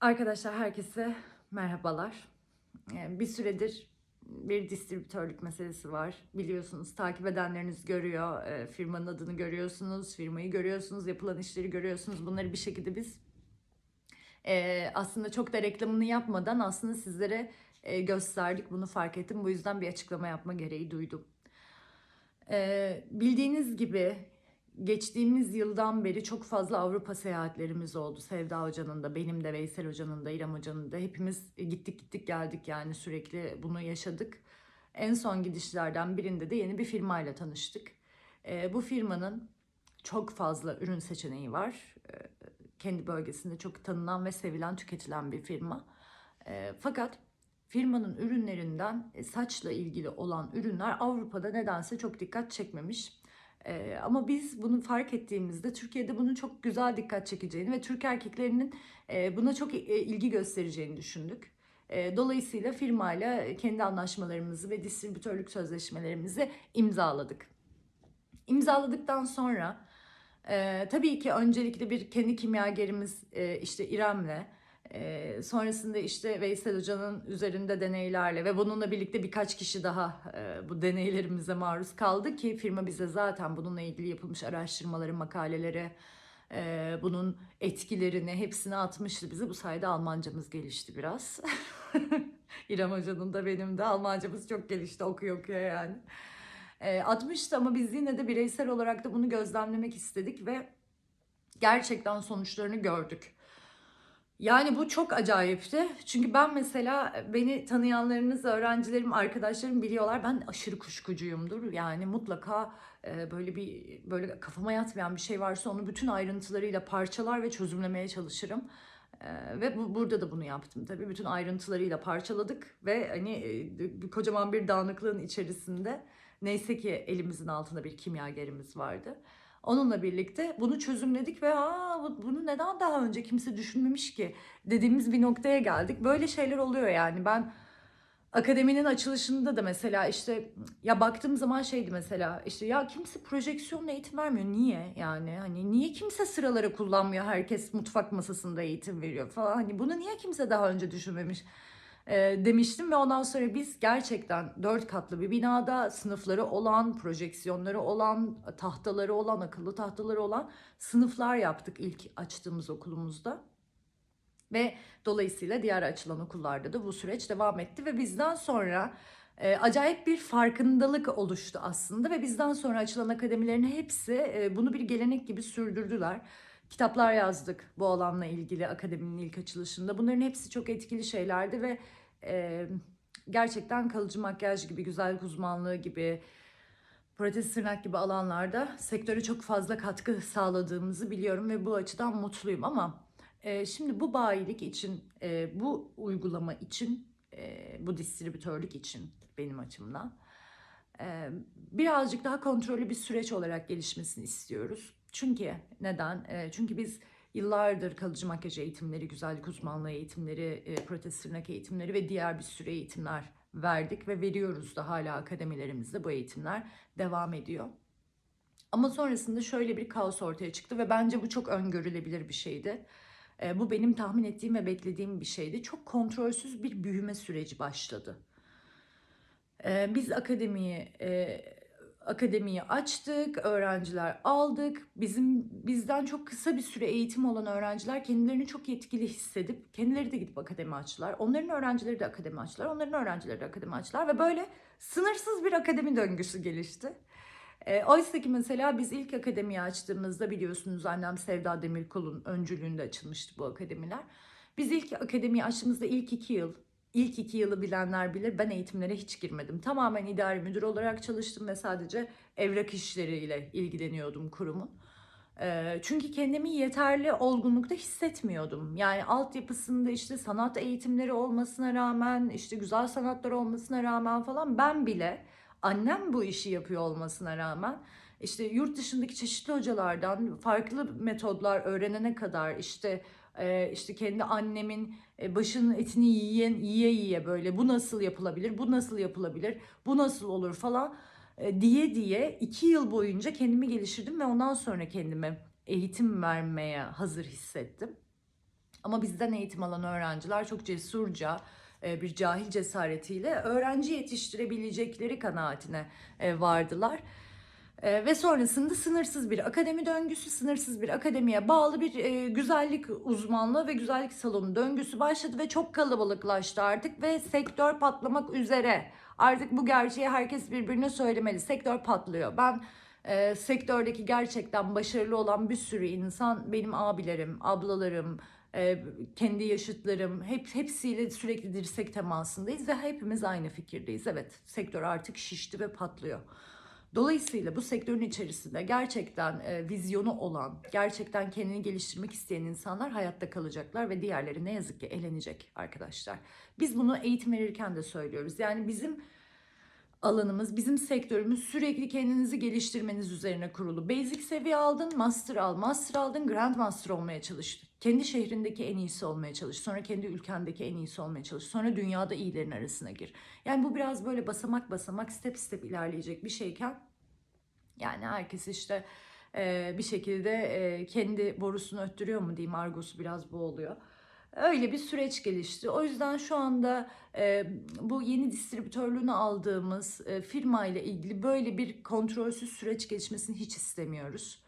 Arkadaşlar herkese merhabalar. Ee, Bir süredir bir distribütörlük meselesi var. Biliyorsunuz takip edenleriniz görüyor. Ee, Firmanın adını görüyorsunuz, firmayı görüyorsunuz, yapılan işleri görüyorsunuz. Bunları bir şekilde biz e, aslında çok da reklamını yapmadan aslında sizlere e, gösterdik. Bunu fark ettim. Bu yüzden bir açıklama yapma gereği duydum. Ee, Bildiğiniz gibi geçtiğimiz yıldan beri çok fazla Avrupa seyahatlerimiz oldu. Sevda Hoca'nın da, benim de, Veysel Hoca'nın da, İrem Hoca'nın da hepimiz gittik gittik geldik yani sürekli bunu yaşadık. En son gidişlerden birinde de yeni bir firmayla tanıştık. Ee, bu firmanın çok fazla ürün seçeneği var. Ee, kendi bölgesinde çok tanınan ve sevilen, tüketilen bir firma. Ee, fakat firmanın ürünlerinden e, saçla ilgili olan ürünler Avrupa'da nedense çok dikkat çekmemiş. Ee, ama biz bunu fark ettiğimizde Türkiye'de bunun çok güzel dikkat çekeceğini ve Türk erkeklerinin e, buna çok e, ilgi göstereceğini düşündük. E, dolayısıyla firmayla kendi anlaşmalarımızı ve distribütörlük sözleşmelerimizi imzaladık. İmzaladıktan sonra e, tabii ki öncelikle bir kendi kimyagerimiz e, işte İrem'le e, sonrasında işte Veysel Hoca'nın üzerinde deneylerle ve bununla birlikte birkaç kişi daha e, bu deneylerimize maruz kaldı ki firma bize zaten bununla ilgili yapılmış araştırmaları, makaleleri, e, bunun etkilerini hepsini atmıştı bize. Bu sayede Almancamız gelişti biraz. İrem Hoca'nın da benim de Almancamız çok gelişti okuyor okuyor yani. E, atmıştı ama biz yine de bireysel olarak da bunu gözlemlemek istedik ve gerçekten sonuçlarını gördük. Yani bu çok acayipti. Çünkü ben mesela beni tanıyanlarınız, öğrencilerim, arkadaşlarım biliyorlar. Ben aşırı kuşkucuyumdur. Yani mutlaka e, böyle bir böyle kafama yatmayan bir şey varsa onu bütün ayrıntılarıyla parçalar ve çözümlemeye çalışırım. E, ve bu, burada da bunu yaptım tabii. Bütün ayrıntılarıyla parçaladık ve hani e, kocaman bir dağınıklığın içerisinde neyse ki elimizin altında bir kimyagerimiz vardı. Onunla birlikte bunu çözümledik ve Aa, bunu neden daha önce kimse düşünmemiş ki? dediğimiz bir noktaya geldik. Böyle şeyler oluyor yani. Ben akademinin açılışında da mesela işte ya baktığım zaman şeydi mesela işte ya kimse projeksiyonla eğitim vermiyor. Niye? Yani hani niye kimse sıraları kullanmıyor? Herkes mutfak masasında eğitim veriyor. falan. Hani bunu niye kimse daha önce düşünmemiş e, demiştim ve ondan sonra biz gerçekten dört katlı bir binada sınıfları olan, projeksiyonları olan, tahtaları olan, akıllı tahtaları olan sınıflar yaptık ilk açtığımız okulumuzda. Ve dolayısıyla diğer açılan okullarda da bu süreç devam etti ve bizden sonra e, acayip bir farkındalık oluştu aslında ve bizden sonra açılan akademilerin hepsi e, bunu bir gelenek gibi sürdürdüler. Kitaplar yazdık bu alanla ilgili akademinin ilk açılışında. Bunların hepsi çok etkili şeylerdi ve e, gerçekten kalıcı makyaj gibi, güzellik uzmanlığı gibi, protez tırnak gibi alanlarda sektöre çok fazla katkı sağladığımızı biliyorum ve bu açıdan mutluyum ama e, şimdi bu bayilik için, e, bu uygulama için, e, bu distribütörlük için benim açımdan e, birazcık daha kontrollü bir süreç olarak gelişmesini istiyoruz. Çünkü neden? E, çünkü biz yıllardır kalıcı makyaj eğitimleri, güzellik uzmanlığı eğitimleri, e, protez tırnak eğitimleri ve diğer bir sürü eğitimler verdik ve veriyoruz da hala akademilerimizde bu eğitimler devam ediyor. Ama sonrasında şöyle bir kaos ortaya çıktı ve bence bu çok öngörülebilir bir şeydi. E, bu benim tahmin ettiğim ve beklediğim bir şeydi. Çok kontrolsüz bir büyüme süreci başladı. E, biz akademiyi e, akademiyi açtık, öğrenciler aldık. Bizim bizden çok kısa bir süre eğitim olan öğrenciler kendilerini çok yetkili hissedip kendileri de gidip akademi açtılar. Onların öğrencileri de akademi açtılar. Onların öğrencileri de akademi açtılar ve böyle sınırsız bir akademi döngüsü gelişti. E, oysa ki mesela biz ilk akademiyi açtığımızda biliyorsunuz annem Sevda Demirkol'un öncülüğünde açılmıştı bu akademiler. Biz ilk akademiyi açtığımızda ilk iki yıl İlk iki yılı bilenler bilir ben eğitimlere hiç girmedim. Tamamen idari müdür olarak çalıştım ve sadece evrak işleriyle ilgileniyordum kurumun. Çünkü kendimi yeterli olgunlukta hissetmiyordum. Yani altyapısında işte sanat eğitimleri olmasına rağmen, işte güzel sanatlar olmasına rağmen falan ben bile annem bu işi yapıyor olmasına rağmen işte yurt dışındaki çeşitli hocalardan farklı metodlar öğrenene kadar işte işte kendi annemin başının etini yiyen yiye yiye böyle bu nasıl yapılabilir, bu nasıl yapılabilir, bu nasıl olur falan diye diye iki yıl boyunca kendimi geliştirdim ve ondan sonra kendime eğitim vermeye hazır hissettim. Ama bizden eğitim alan öğrenciler çok cesurca e, bir cahil cesaretiyle öğrenci yetiştirebilecekleri kanaatine e, vardılar. E, Ve sonrasında sınırsız bir akademi döngüsü, sınırsız bir akademiye bağlı bir e, güzellik uzmanlığı ve güzellik salonu döngüsü başladı ve çok kalabalıklaştı artık ve sektör patlamak üzere. Artık bu gerçeği herkes birbirine söylemeli. Sektör patlıyor. Ben e, sektördeki gerçekten başarılı olan bir sürü insan benim abilerim, ablalarım, e, kendi yaşıtlarım hep hepsiyle sürekli dirsek temasındayız ve hepimiz aynı fikirdeyiz. Evet, sektör artık şişti ve patlıyor. Dolayısıyla bu sektörün içerisinde gerçekten e, vizyonu olan, gerçekten kendini geliştirmek isteyen insanlar hayatta kalacaklar ve diğerleri ne yazık ki elenecek arkadaşlar. Biz bunu eğitim verirken de söylüyoruz. Yani bizim alanımız, bizim sektörümüz sürekli kendinizi geliştirmeniz üzerine kurulu. Basic seviye aldın, master al, master aldın, grand master olmaya çalış. Kendi şehrindeki en iyisi olmaya çalış. Sonra kendi ülkendeki en iyisi olmaya çalış. Sonra dünyada iyilerin arasına gir. Yani bu biraz böyle basamak basamak, step step ilerleyecek bir şeyken yani herkes işte e, bir şekilde e, kendi borusunu öttürüyor mu diyeyim argosu biraz bu oluyor. Öyle bir süreç gelişti. O yüzden şu anda e, bu yeni distribütörlüğünü aldığımız e, firma ile ilgili böyle bir kontrolsüz süreç geçmesini hiç istemiyoruz.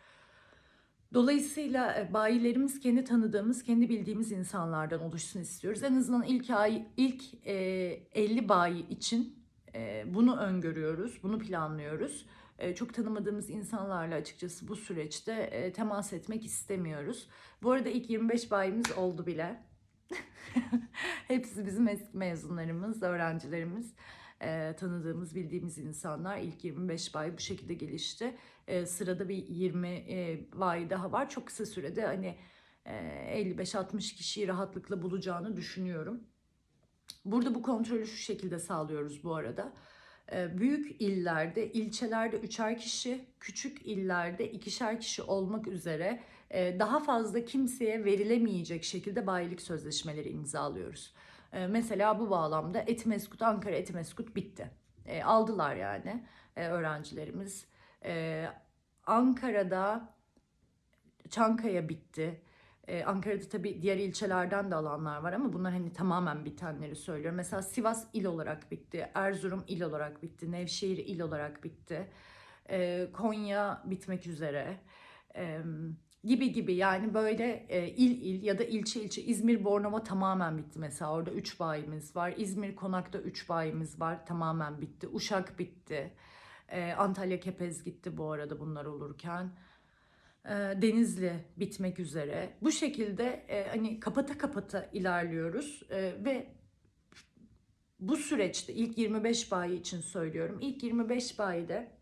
Dolayısıyla e, bayilerimiz kendi tanıdığımız, kendi bildiğimiz insanlardan oluşsun istiyoruz. En azından ilk ay, ilk e, 50 bayi için e, bunu öngörüyoruz, bunu planlıyoruz. E, çok tanımadığımız insanlarla açıkçası bu süreçte e, temas etmek istemiyoruz. Bu arada ilk 25 bayimiz oldu bile. Hepsi bizim eski mezunlarımız, öğrencilerimiz, e, tanıdığımız, bildiğimiz insanlar. İlk 25 bay bu şekilde gelişti. E, sırada bir 20 e, bay daha var. Çok kısa sürede hani e, 55-60 kişiyi rahatlıkla bulacağını düşünüyorum. Burada bu kontrolü şu şekilde sağlıyoruz bu arada. E, Büyük illerde, ilçelerde üçer kişi, küçük illerde ikişer kişi olmak üzere e, daha fazla kimseye verilemeyecek şekilde bayilik sözleşmeleri imzalıyoruz. E, Mesela bu bağlamda Etimeskut, Ankara Etimeskut bitti. E, Aldılar yani e, öğrencilerimiz. E, Ankara'da Çankaya bitti. Ee, Ankara'da tabii diğer ilçelerden de alanlar var ama bunlar hani tamamen bitenleri söylüyorum. Mesela Sivas il olarak bitti, Erzurum il olarak bitti, Nevşehir il olarak bitti, Ee, Konya bitmek üzere Ee, gibi gibi yani böyle e, il il ya da ilçe ilçe İzmir Bornova tamamen bitti mesela orada 3 bayimiz var. İzmir Konak'ta 3 bayimiz var tamamen bitti. Uşak bitti. Ee, Antalya Kepez gitti bu arada bunlar olurken. E, Denizli bitmek üzere. Bu şekilde e, hani kapata kapata ilerliyoruz E, ve bu süreçte ilk 25 bayi için söylüyorum. İlk 25 bayide e,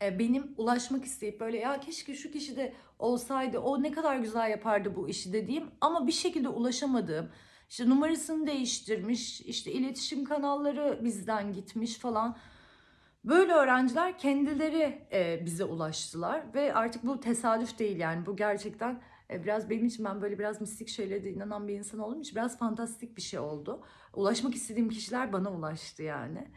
benim ulaşmak isteyip böyle ya keşke şu kişi de olsaydı o ne kadar güzel yapardı bu işi dediğim ama bir şekilde ulaşamadığım işte numarasını değiştirmiş işte iletişim kanalları bizden gitmiş falan Böyle öğrenciler kendileri e, bize ulaştılar ve artık bu tesadüf değil yani bu gerçekten e, biraz benim için ben böyle biraz mistik şeylere de inanan bir insan olduğum biraz fantastik bir şey oldu. Ulaşmak istediğim kişiler bana ulaştı yani.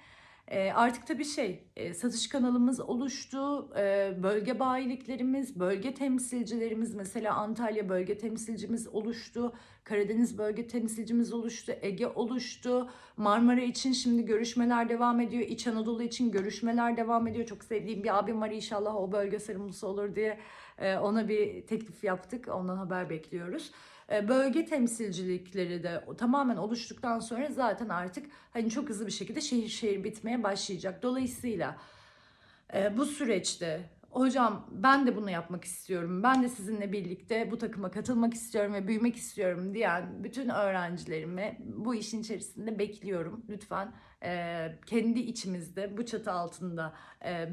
E, artık tabii şey e, satış kanalımız oluştu, e, bölge bayiliklerimiz, bölge temsilcilerimiz mesela Antalya bölge temsilcimiz oluştu, Karadeniz bölge temsilcimiz oluştu, Ege oluştu. Marmara için şimdi görüşmeler devam ediyor. İç Anadolu için görüşmeler devam ediyor. Çok sevdiğim bir abim var inşallah o bölge sarımlısı olur diye e, ona bir teklif yaptık. Ondan haber bekliyoruz. E, Bölge temsilcilikleri de tamamen oluştuktan sonra zaten artık hani çok hızlı bir şekilde şehir şehir bitmeye başlayacak. Dolayısıyla e, bu süreçte hocam ben de bunu yapmak istiyorum. Ben de sizinle birlikte bu takıma katılmak istiyorum ve büyümek istiyorum diyen bütün öğrencilerimi bu işin içerisinde bekliyorum. Lütfen e, kendi içimizde bu çatı altında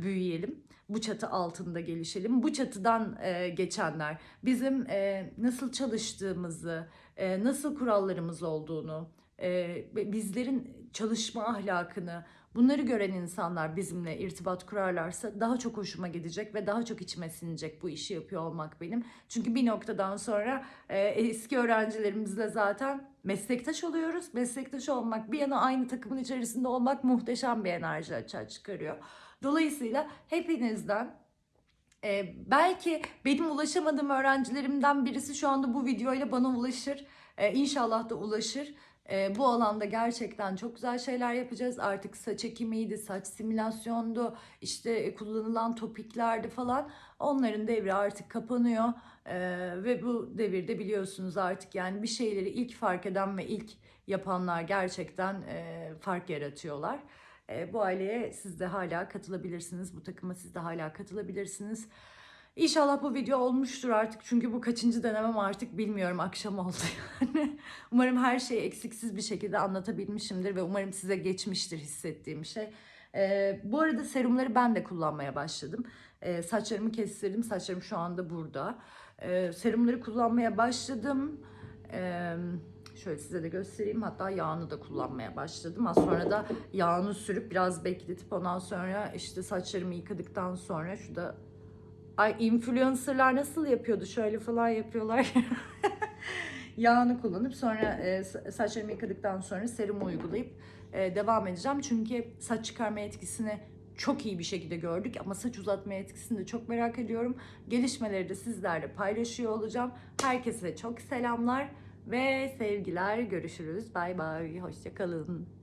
büyüyelim. Bu çatı altında gelişelim. Bu çatıdan e, geçenler bizim e, nasıl çalıştığımızı, e, nasıl kurallarımız olduğunu, e, bizlerin çalışma ahlakını, Bunları gören insanlar bizimle irtibat kurarlarsa daha çok hoşuma gidecek ve daha çok içime sinecek bu işi yapıyor olmak benim. Çünkü bir noktadan sonra e, eski öğrencilerimizle zaten meslektaş oluyoruz. Meslektaş olmak bir yana aynı takımın içerisinde olmak muhteşem bir enerji açığa çıkarıyor. Dolayısıyla hepinizden Ee, belki benim ulaşamadığım öğrencilerimden birisi şu anda bu videoyla bana ulaşır. Ee, inşallah da ulaşır. Ee, bu alanda gerçekten çok güzel şeyler yapacağız. Artık saç ekimiydi, saç simülasyondu, işte e, kullanılan topiklerdi falan. Onların devri artık kapanıyor. Ee, ve bu devirde biliyorsunuz artık yani bir şeyleri ilk fark eden ve ilk yapanlar gerçekten e, fark yaratıyorlar. E, bu aileye siz de hala katılabilirsiniz. Bu takıma siz de hala katılabilirsiniz. İnşallah bu video olmuştur artık çünkü bu kaçıncı denemem artık bilmiyorum akşam oldu yani. umarım her şeyi eksiksiz bir şekilde anlatabilmişimdir ve umarım size geçmiştir hissettiğim şey. E, bu arada serumları ben de kullanmaya başladım. E, saçlarımı kestirdim. Saçlarım şu anda burada. E, serumları kullanmaya başladım. Eee Şöyle size de göstereyim. Hatta yağını da kullanmaya başladım. Az sonra da yağını sürüp biraz bekletip ondan sonra işte saçlarımı yıkadıktan sonra şurada ay influencerlar nasıl yapıyordu? Şöyle falan yapıyorlar. yağını kullanıp sonra e, sa- saçlarımı yıkadıktan sonra serumu uygulayıp e, devam edeceğim. Çünkü saç çıkarma etkisini çok iyi bir şekilde gördük ama saç uzatma etkisini de çok merak ediyorum. Gelişmeleri de sizlerle paylaşıyor olacağım. Herkese çok selamlar ve sevgiler. Görüşürüz. Bay bay. Hoşçakalın.